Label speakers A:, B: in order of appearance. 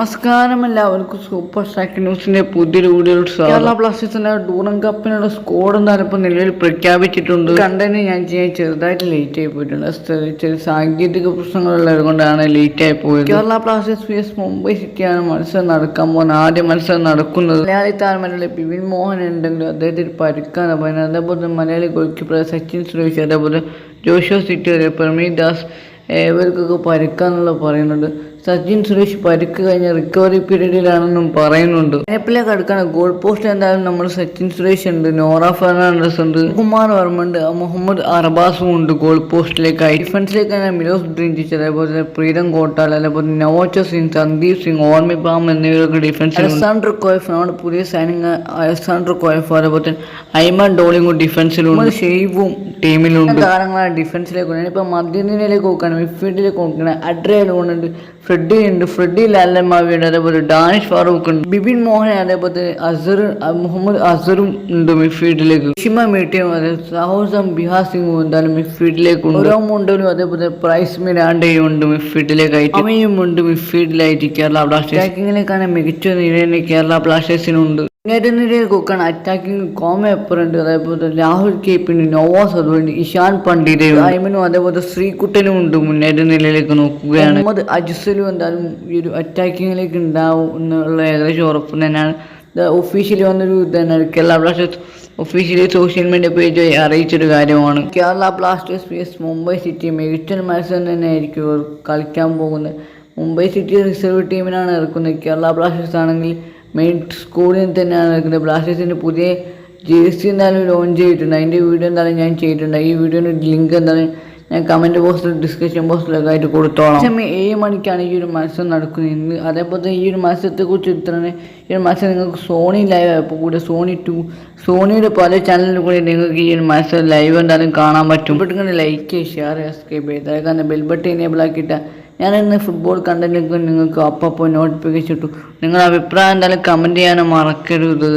A: നമസ്കാരം എല്ലാവർക്കും super stack ന്യൂസിന്റെ പുതിയൊരു വീഡിയോയിൽ കേരള ബ്ലാസ്റ്റേഴ്സിന്റെ ഡൂറൻ കപ്പിനുള്ള സ്കോഡ് എന്തായാലും ഇപ്പൊ നിലവിൽ പ്രഖ്യാപിച്ചിട്ടുണ്ട്. കണ്ടന് ഞാൻ ചെയ്യാൻ ചെറുതായിട്ട് ലേറ്റ് ആയി പോയിട്ടുണ്ട്. ചെറിയ ചില സാങ്കേതിക പ്രശ്നങ്ങളുള്ളത് കൊണ്ടാണ് ലേറ്റ് ആയി പോയത്. Kerala Blasters V S Mumbai സിറ്റിയാണ് മത്സരം നടക്കാൻ പോകുന്നത്. ആദ്യ മത്സരം നടക്കുന്നത്. മലയാളി താരമല്ലേ ബിപിൻ മോഹൻ ഉണ്ടെങ്കിലും അദ്ദേഹത്തിന് പരിക്കാണ്. പറയുന്നത് അതേപോലെ തന്നെ മലയാളി ഗോൾ കീപ്പർ സച്ചിൻ സുരേഷ് അതേപോലെ ജോഷോ സിറ്റി പ്രമീത് ദാസ് ഏവർക്കൊക്കെ പരിക്കാന്നുള്ള പറയുന്നുണ്ട്. സച്ചിൻ സുരേഷ് പരിക്ക് കഴിഞ്ഞ റിക്കവറി പീരീഡിലാണെന്നും പറയുന്നുണ്ട്. നേപ്പിലേക്ക് അടുക്കാണ് ഗോൾ പോസ്റ്റ് എന്തായാലും നമ്മൾ സച്ചിൻ സുരേഷ് ഉണ്ട് നോറ ഫെർണാണ്ടസ് ഉണ്ട് കുമാർ വർമ്മ ഉണ്ട് മുഹമ്മദ് അർബാസും ഉണ്ട് ഗോൾ പോസ്റ്റിലേക്കായി ഡിഫൻസിലേക്കാണ് മിലോസ് ഡ്രിഞ്ചിച്ച് അതേപോലെ തന്നെ പ്രീതം കോട്ടാൽ അതേപോലെ നവോച്ച സിംഗ് സന്ദീപ് സിംഗ് ഓർമി ബാം എന്നിവരൊക്കെ ഡിഫൻസ് അലക്സാണ്ടർ കോയഫ് നമ്മുടെ പുതിയ സൈനിങ് അലക്സാണ്ടർ കോയഫ് അതേപോലെ തന്നെ ഐമൻ ഡോളിങ്ങും ഡിഫൻസിലുണ്ട് ഷെയ്വും ടീമിലുണ്ട്. താരങ്ങളാണ് ഡിഫൻസിലേക്ക് ഇപ്പൊ മധ്യനിരയിലേക്ക് നോക്കുകയാണ്. മിഡ്ഫീൽഡിലേക്ക് നോക്കുകയാണ്. അഡ്രയിൽ ഉണ്ട് ഫ്രെഡി ഉണ്ട്. ഫ്രെഡി ലാലമാവി ഉണ്ട് അതേപോലെ ഡാനിഷ് ഫാറൂഖ് ഉണ്ട്. ബിബിൻ മോഹൻ അതേപോലെ തന്നെ അസർ മുഹമ്മദ് അസറും ഉണ്ട് മിഡ്ഫീൽഡിലേക്ക് ഷിമ മീട്ടിയും അതെ സാഹോസം ബിഹാർ സിംഗും എന്തായാലും മിഡ്ഫീൽഡിലേക്ക് ഉണ്ട്. ഓരോ മുണ്ടനും അതേപോലെ പ്രൈസ് മിരാണ്ടയും ഉണ്ട് മിഡ്ഫീൽഡിലേക്കായിട്ട് അമ്മയും ഉണ്ട് മിഡ്ഫീൽഡിലായിട്ട് കേരള ബ്ലാസ്റ്റേഴ്സ്. ബാക്കിങ്ങിലേക്കാണ് മികച്ച നിരയിൽ കേരള ബ്ലാസ്റ്റേഴ്സിനുണ്ട്. നിരനിരയിൽ അറ്റാക്കിങ് അറ്റാക്കിംഗ് കോമപ്പുറുണ്ട് അതേപോലെ രാഹുൽ കെ പിന്നെ നോവാസ് അതുകൊണ്ട് ഇഷാൻ പണ്ഡിറ്റ് ഐമനും അതേപോലെ ശ്രീകുട്ടനും ഉണ്ട് മുന്നേറ്റ നിലയിലേക്ക് നോക്കുകയാണ്. മുഹമ്മദ് അജ്സലും എന്തായാലും ഈ ഒരു അറ്റാക്കിങ്ങിലേക്ക് ഉണ്ടാവും എന്നുള്ള ഏകദേശം ഉറപ്പ് തന്നെയാണ്. ഒഫീഷ്യലി വന്നൊരു ഇതാണ് Kerala Blasters officially social media page അറിയിച്ചൊരു കാര്യമാണ്. Kerala Blasters P S Mumbai City. മികച്ച മത്സരം തന്നെ ആയിരിക്കും ഇവർ കളിക്കാൻ പോകുന്നത്. മുംബൈ സിറ്റി റിസർവ് ടീമിനാണ് ഇറക്കുന്നത്. കേരള ബ്ലാസ്റ്റേഴ്സ് ആണെങ്കിൽ മെയിൻ സ്കൂളിൽ തന്നെയാണ് നടക്കുന്നത് ബ്ലാസ്റ്റേഴ്സിന്റെ പുതിയ ജേഴ്സി എന്തായാലും ലോഞ്ച് ചെയ്തിട്ടുണ്ട്. അതിന്റെ വീഡിയോ എന്തായാലും ഞാൻ ചെയ്തിട്ടുണ്ട്. ഈ വീഡിയോയുടെ ലിങ്ക് എന്താണ് ഞാൻ കമന്റ് ബോക്സിൽ ഡിസ്കഷൻ ബോക്സിലൊക്കെ ആയിട്ട് കൊടുത്തോളാം. സമയം ഏഴ് മണിക്കാണ് ഈ ഒരു മത്സരം നടക്കുന്നത്. അതേപോലെ തന്നെ ഈ ഒരു മത്സരത്തെക്കുറിച്ച് ഇത്രയാണ് ഈ ഒരു മത്സരം നിങ്ങൾക്ക് സോണി ലൈവ് ആയപ്പോൾ കൂടെ സോണി ടു സോണിയുടെ പല ചാനലിൽ കൂടി നിങ്ങൾക്ക് ഈ ഒരു മത്സരം ലൈവ് എന്തായാലും കാണാൻ പറ്റും. ഇപ്പോഴത്തെ ലൈക്ക് ഷെയർ സബ്സ്ക്രൈബ് ചെയ്ത് അതായത് ബെൽ ബട്ടൺ എനേബിൾ ആക്കിയിട്ട് ഞാൻ ഇന്ന് ഫുട്ബോൾ കണ്ടന്റ് നിങ്ങൾക്ക് അപ്പോൾ നോട്ടിഫിക്കേഷൻ ഇട്ടു. നിങ്ങളുടെ അഭിപ്രായം എന്തായാലും കമന്റ് ചെയ്യാനും മറക്കരുത്.